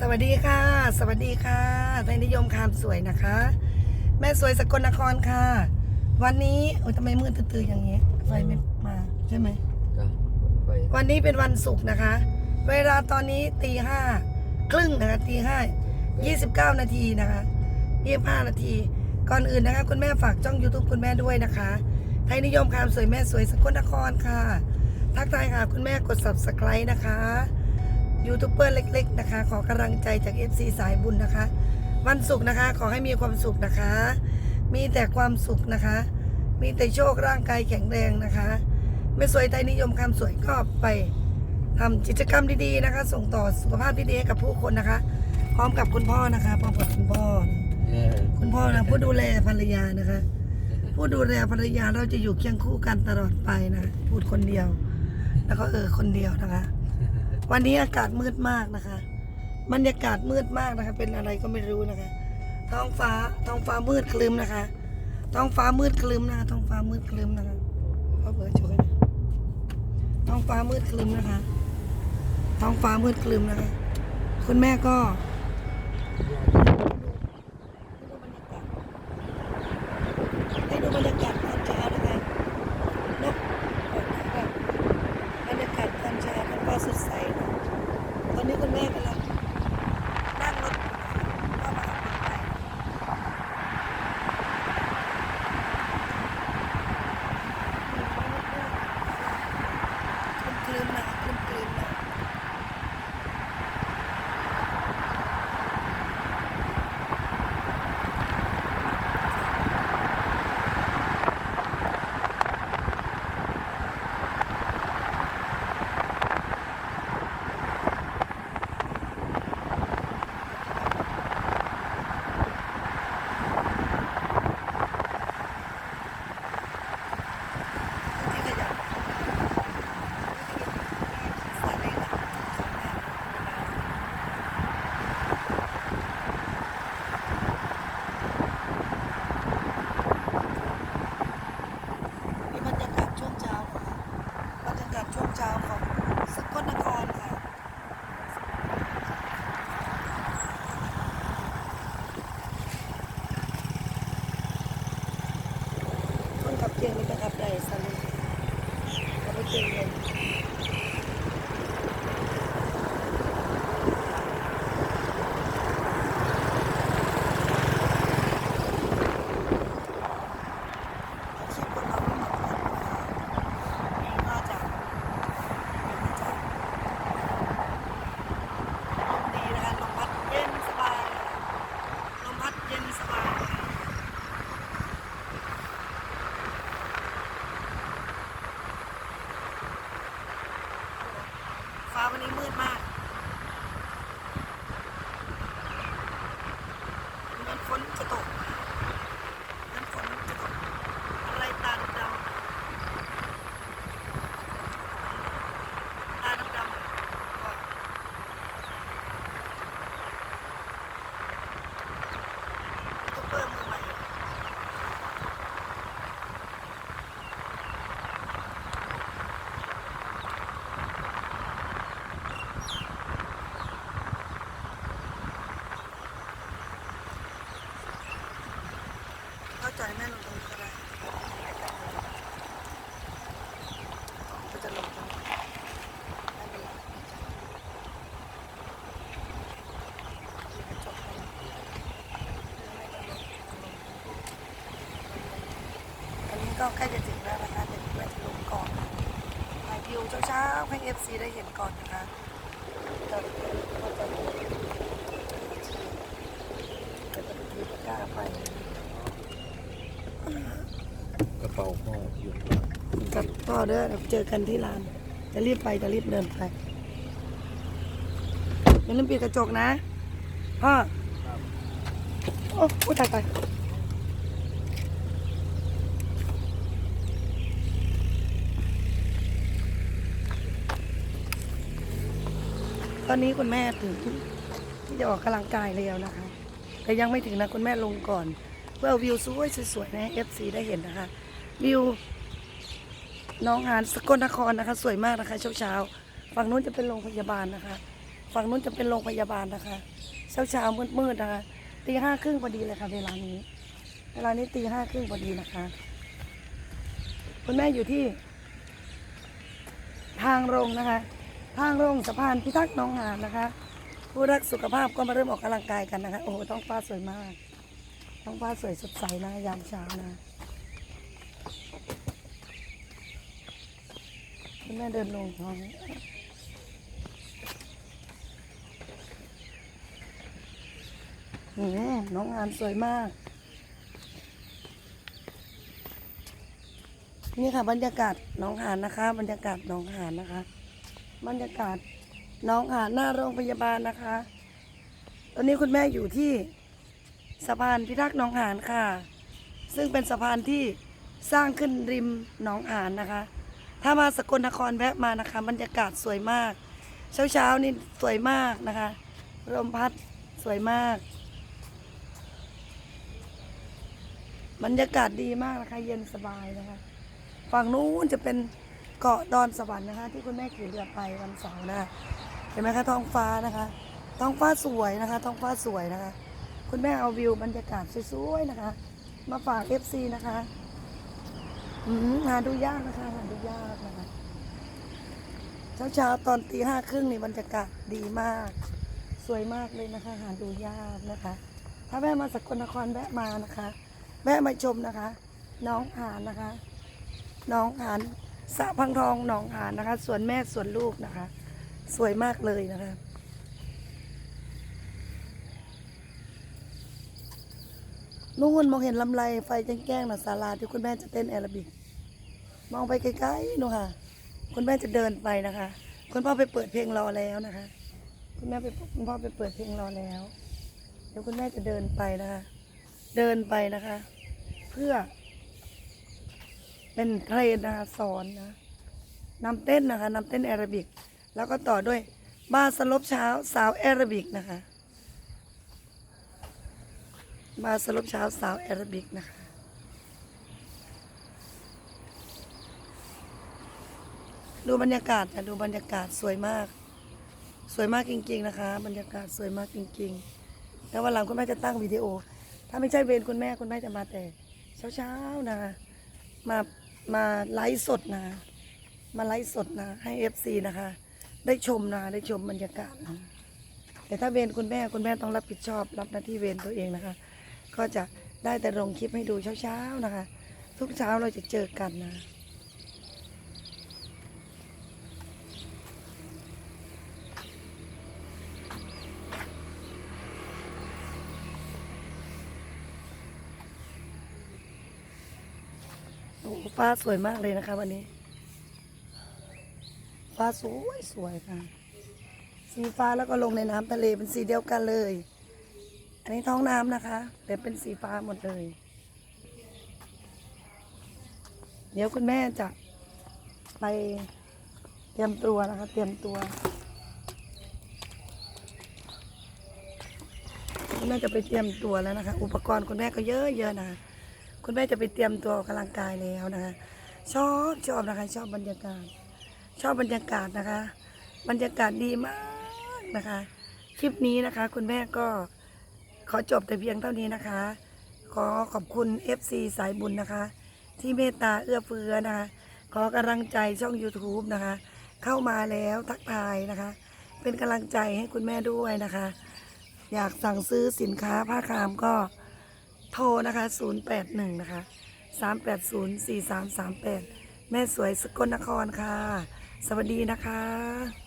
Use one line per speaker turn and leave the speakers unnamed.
สวัสดีค่ะ สวัสดีค่ะไทยนิยมคามสวยนะคะ แม่สวยสกลนครค่ะ วันนี้โอ้ยทำไมมืดตื่นอย่างนี้ไฟไม่มาใช่ไหมวันนี้เป็นวันศุกร์นะคะ เวลาตอนนี้ตีห้าครึ่งนะคะตีห้ายี่สิบเก้านาทีนะคะยี่ห้านาที ก่อนอื่นนะคะ คุณแม่ฝากช่อง YouTube คุณแม่ด้วยนะคะ ไทยนิยมคามสวยแม่สวยสกลนครค่ะ ทักทายค่ะคุณแม่กด subscribe นะคะ ยูทูบเบอร์เล็ก ๆ นะคะ ขอกำลังใจจาก FC สายบุญนะคะ วันศุกร์นะคะ ขอให้มีความสุขนะคะ มีแต่ความสุขนะคะ มีแต่โชคร่างกายแข็งแรงนะคะ ไม่สวยไทยนิยมคำสวยก็ไปทำกิจกรรมดีๆนะคะ ส่งต่อสุขภาพที่ดีให้กับผู้คนนะคะ พร้อมกับคุณพ่อนะคะพร้อมกับคุณพ่อ
เออ
คุณพ่อนะผู้ดูแลภรรยานะคะ ผู้ดูแลภรรยาเราจะอยู่เคียงคู่กันตลอดไปนะ พูดคนเดียว แล้วก็เออคนเดียวนะคะ วันนี้อากาศมืดมากนะคะ บรรยากาศมืดมากนะคะ เป็นอะไรก็ไม่รู้นะคะ ท้องฟ้าท้องฟ้ามืดคลึมนะคะ ท้องฟ้ามืดคลึมนะคะท้องฟ้ามืดคลึมนะคะพ่อเบิร์ดช่วยหน่อยท้องฟ้ามืดคลึมนะคะ ท้องฟ้ามืดคลึมนะคะ คุณแม่ก็ ให้ดูบรรยากาศตอนเช้านะคะเนอะบรรยากาศตอนเช้าท้อง ฟ้าสดใส ตอนนี้คุณแม่กำลังนั่งรถเข้ามาขับรถไปคลืมๆนะคลืมๆนะ ที่ขยับสายเลยนะนี่บรรยากาศช่วงเช้าค่ะบรรยากาศช่วงเช้าของสกลนครค่ะ คน ขับเกียงนี่ก็ขับได้สนุกขับรถเกียงเลยอาชีพของเราไม่เหมือนกันน่าจะน่าจะดีนะคะลมพัดเย็นสบายลมพัดเย็นสบาย ฟ้าวันนี้มืดมากเหมือนฝนจะตกเหมือนฝนจะตก อะไรตาดำๆตาดำๆก็ยูทูบเบอร์มือใหม่ เข้าใจแม่ลงตรงนี้ก็ได้ก็จะลงตรงนี้ไม่เป็นไรกระจกให้ไม่ต้องลงอันนี้ ก็ใกล้จะถึงแล้วนะคะเดี๋ยวแม่จะลงก่อนถ่ายวิวเช้าๆให้เอฟซีได้เห็นก่อนนะคะจะก็จะจะเป็นทีตะกร้าไป
กระเป๋าพ่ออยู่
กับพ่อเด้อเดี๋ยวเจอกันที่ร้าน จะรีบไปจะรีบเดินไปอย่าลืมปิดกระจกนะพ่อโอ้พูดตายตายต อนนี้คุณแม่ถึงที่จะออกกำลังกายแล้วนะคะ แต่ยังไม่ถึงนะคุณแม่ลงก่อน เพื่อวิวสวยสวยๆให้เอฟซีได้เห็นนะคะ วิวน้องหานสกลนครนะคะ สวยมากนะคะเช้าๆฝั่งนู้นจะเป็นโรงพยาบาลนะคะ ฝั่งนู้นจะเป็นโรงพยาบาลนะคะ เช้าเช้ามืดมืดๆนะคะตีห้าครึ่งพอดีเลยค่ะ เวลานี้ เวลานี้ตีห้าครึ่งพอดีนะคะ คุณแม่อยู่ที่ ทางลงนะคะ ทางลงสะพานพิทักษ์หนองหานนะคะ ผู้รักสุขภาพก็มาเริ่มออกกำลังกายกันนะคะ โอ้โหท้องฟ้าสวยมากท้องฟ้าสวยสดใสนะยามเช้านะคุณแม่เดินลงท้องน้องอานสวยมาก นี่ค่ะบรรยากาศน้องหานนะคะ บรรยากาศน้องหานนะคะ บรรยากาศน้องหานหน้าโรงพยาบาลนะคะ ตอนนี้คุณแม่อยู่ที่สะพานพิทักษ์หนองหานค่ะ ซึ่งเป็นสะพานที่สร้างขึ้นริมหนองหานนะคะ ถ้ามาสกลนครแวะมานะคะ บรรยากาศสวยมาก เช้าเช้าๆนี่สวยมากนะคะลมพัดสวยมาก บรรยากาศดีมากนะคะ เย็นสบายนะคะ ฝั่งนู้นจะเป็น เกาะดอนสวรรค์นะคะ ที่คุณแม่ขี่เรือไปวันเสาร์นะคะเห็นไหมคะท้องฟ้านะคะ ท้องฟ้าสวยนะคะ ท้องฟ้าสวยนะคะ คุณแม่เอาวิวบรรยากาศสวยๆนะคะ มาฝาก FC นะคะอืมหาดูยากนะคะหาดูยากนะคะเช้าๆตอนตีห้าครึ่งนี่บรรยากาศดีมาก สวยมากเลยนะคะ หาดูยากนะคะ ถ้าแม่มาสกลนครแวะมานะคะ แวะมาชมนะคะ น้องหานนะคะ น้องหาน สระพังทองหนองหานนะคะ สวนแม่สวนลูกนะคะ สวยมากเลยนะคะนู่นมองเห็นลำไรไฟแจ้งๆนะศาลาที่คุณแม่จะเต้นแอรบิก มองไปไกลๆนู่นค่ะ คุณแม่จะเดินไปนะคะ คุณพ่อไปเปิดเพลงรอแล้วนะคะ คุณแม่ไปคุณพ่อไปเปิดเพลงรอแล้ว เดี๋ยวคุณแม่จะเดินไปนะคะ เดินไปนะคะ เพื่อ เป็นเทรนนะคะสอนนะนำเต้นนะคะนำเต้นแอโรบิก แล้วก็ต่อด้วยบาสลบเช้าสาวแอโรบิกนะคะบาสลบเช้าสาวแอโรบิกนะคะดูบรรยากาศค่ะดูบรรยากาศสวยมาก สวยมากจริง ๆ นะคะ บรรยากาศสวยมากจริงๆแล้ววันหลังคุณแม่จะตั้งวิดีโอ ถ้าไม่ใช่เวรคุณแม่คุณแม่จะมาแต่ เช้าๆนะคะมา มาไลฟ์สดนะ มาไลฟ์สดนะ ให้เอฟซีนะคะ ได้ชมนะ ได้ชมบรรยากาศนะแต่ถ้าเวรคุณแม่คุณแม่ต้องรับผิดชอบ รับหน้าที่เวรตัวเองนะคะ ก็จะได้แต่ลงคลิปให้ดูเช้าๆนะคะ ทุกเช้าเราจะเจอกันนะ โอ้ฟ้าสวยมากเลยนะคะวันนี้ ฟ้าสวยสวยค่ะ สีฟ้าแล้วก็ลงในน้ำทะเลเป็นสีเดียวกันเลย อันนี้ท้องน้ำนะคะแต่เป็นสีฟ้าหมดเลย เดี๋ยวคุณแม่จะไปเตรียมตัวนะคะ เตรียมตัวคุณแม่จะไปเตรียมตัวแล้วนะคะ อุปกรณ์คุณแม่ก็เยอะเยอะนะ คุณแม่จะไปเตรียมตัวออกกำลังกายแล้วนะคะ ชอบชอบนะคะ ชอบบรรยากาศ ชอบบรรยากาศนะคะ บรรยากาศดีมากนะคะ คลิปนี้นะคะ คุณแม่ก็ขอจบแต่เพียงเท่านี้นะคะ ขอขอบคุณ FC สายบุญนะคะ ที่เมตตาเอื้อเฟื้อนะคะ ขอกำลังใจช่อง YouTube นะคะ เข้ามาแล้วทักทายนะคะ เป็นกำลังใจให้คุณแม่ด้วยนะคะ อยากสั่งซื้อสินค้าผ้าคามก็ โทรนะคะ 081 นะคะ 380 4338 แม่สวยสกลนครค่ะ สวัสดีนะคะ